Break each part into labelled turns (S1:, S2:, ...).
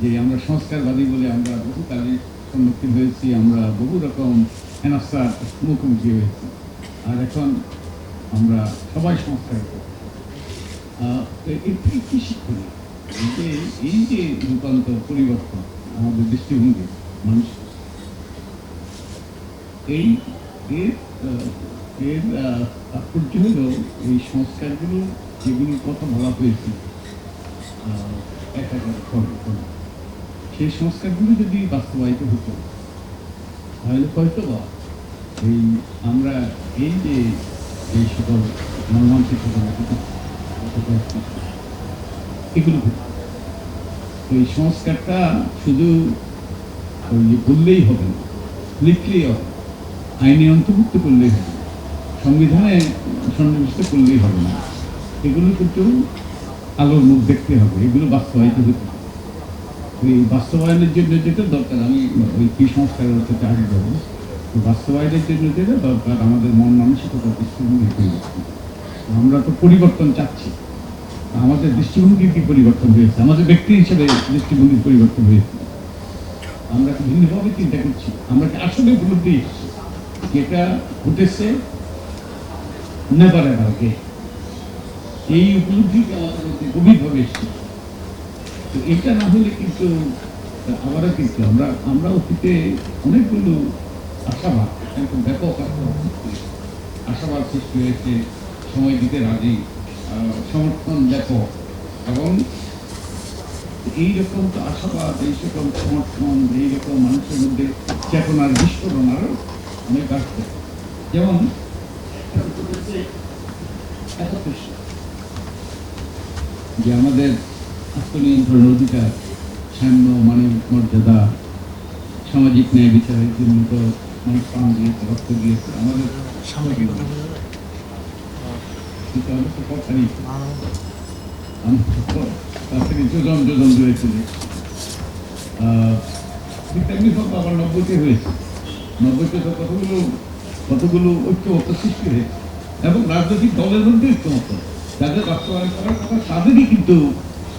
S1: যে আমরা সংস্কারবাদী বলে আমরা বহু কাজে সম্মুখীন হয়েছি, আমরা বহু রকম হেনস্থার মুখোমুখি হয়েছি। আর এখন আমরা সবাই সংস্কার শিক্ষণীয়? যে এই যে রূপান্তর, পরিবর্তন আমাদের দৃষ্টিভঙ্গি, মানুষ এই এর এর তাৎপর্য হলো এই সংস্কারগুলো যেগুলোর কথা বলা হয়েছে করবে করবে। সেই সংস্কারগুলো যদি বাস্তবায়িত হতো তাহলে হয়তো বা এই আমরা এই যে এই সকল মাস, এগুলো তো এই সংস্কারটা শুধু বললেই হবে না লিখলেই হবে আইনে অন্তর্ভুক্ত করলেই হবে সংবিধানে সন্নিবেশিত করলেই হবে না এগুলো কিন্তু আলোর মুখ দেখতে হবে এগুলো বাস্তবায়িত হতে বাস্তবায়নের জন্য যেটা দরকার, আমি ওই কি সাথে আগে যাব তো বাস্তবায়নের জন্য যেটা দরকার, আমাদের মন মানসিকতা দৃষ্টিভঙ্গি পরিবর্তন আমরা তো পরিবর্তন চাচ্ছি। আমাদের দৃষ্টিভঙ্গির কি পরিবর্তন হয়েছে? আমাদের ব্যক্তি হিসেবে দৃষ্টিভঙ্গির পরিবর্তন হয়েছে। আমরা ভিন্নভাবে চিন্তা করছি? আমরা কি আসলে উপলব্ধি যেটা ঘটেছে নেবার এবারকে এই উপলব্ধিটা আমাদের মধ্যে গভীরভাবে এসেছে। তো এটা না হলে কিন্তু আবারও কিন্তু, আমরা আমরা অতীতে অনেকগুলো আশাবাদ, একদম ব্যাপক আশাবাদ সৃষ্টি হয়েছে। সময় দিতে রাজি সমর্থন ব্যাপক এবং এইরকম তো আশাবাদ, এই সকল সমর্থন এইরকম মানুষের মধ্যে চেতনার বিস্ফোরণ আরও অনেক আসবে যেমন যে সাল। যে আমাদের আত্মনিয়ন্ত্রণের অধিকার, সাম্য মানবিক মর্যাদা, সামাজিক ন্যায় বিচারের জন্য তো মানুষ প্রাণ দিয়েছে রক্ত দিয়েছে। আমাদের সামাজিক কিন্তু আমরা তো সব হয়েছে। নব্বইতে তো কতগুলো কতগুলো ঐক্যমত সৃষ্টি হয়েছে। এবং রাজনৈতিক দলের মধ্যে ঐক্যমত যাদের বাস্তবায়ন করার কথা, তাদেরই কিন্তু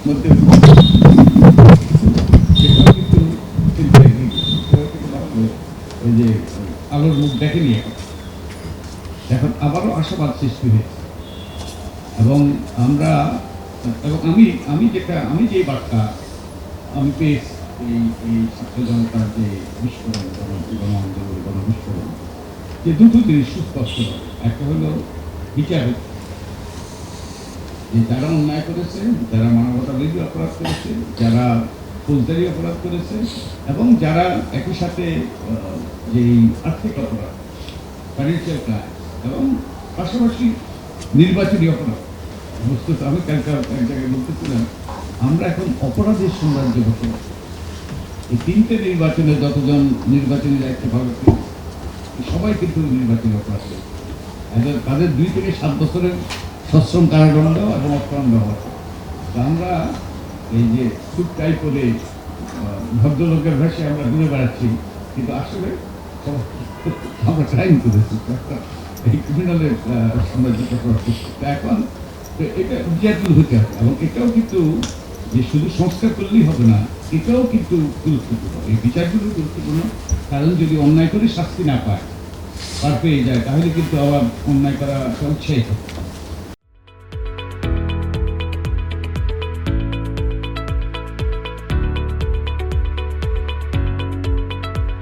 S1: মধ্যে সেটাও আলোর মুখ দেখেনি এখন আবারও আশাবাদ সৃষ্টি হয়েছে এবং আমরা এবং আমি আমি যেটা আমি যে বার্তা আমি পেয়েছি এই এই ছাত্র জনতার যে বিস্ফোরণ গণ আন্দোলন গণ বিস্ফোরণ যে দুটো জিনিস সুস্পষ্ট একটা হলো বিচার। যারা অন্যায় করেছে, যারা মানবতা বিরোধী অপরাধ করেছে, যারা ফৌজদারি অপরাধ করেছে এবং যারা একই সাথে যেই আর্থিক অপরাধ ফাইন্যান্সিয়াল ক্রাইম এবং পাশাপাশি নির্বাচনী অপরাধ, বস্তুত আমি কালকে এক জায়গায় বলতেছিলাম, আমরা এখন অপরাধের সাম্রাজ্যে করি। এই তিনটে নির্বাচনে যতজন নির্বাচনী দায়িত্ব করে সবাই কিন্তু নির্বাচনী অপরাধ তাদের দুই থেকে সাত বছরের সশ্রম কারাদণ্ড এবং হওয়া তা আমরা এই যে খুব টাই করে ভদ্রলোকের ভাষে আমরা ঘুরে বেড়াচ্ছি, কিন্তু আসলে আমরা ক্রাইম করেছি। এই ক্রিমিনালের বসবাস করছি তা এখন এটা বিচারগুলো হতে হবে এবং এটাও কিন্তু যে শুধু সংস্কার করলেই হবে না, এটাও কিন্তু গুরুত্বপূর্ণ। এই বিচারগুলো গুরুত্বপূর্ণ। কারণ যদি অন্যায় করে শাস্তি না পায়, পার পেয়ে যায়, তাহলে কিন্তু আবার অন্যায় করা উৎসাহিত।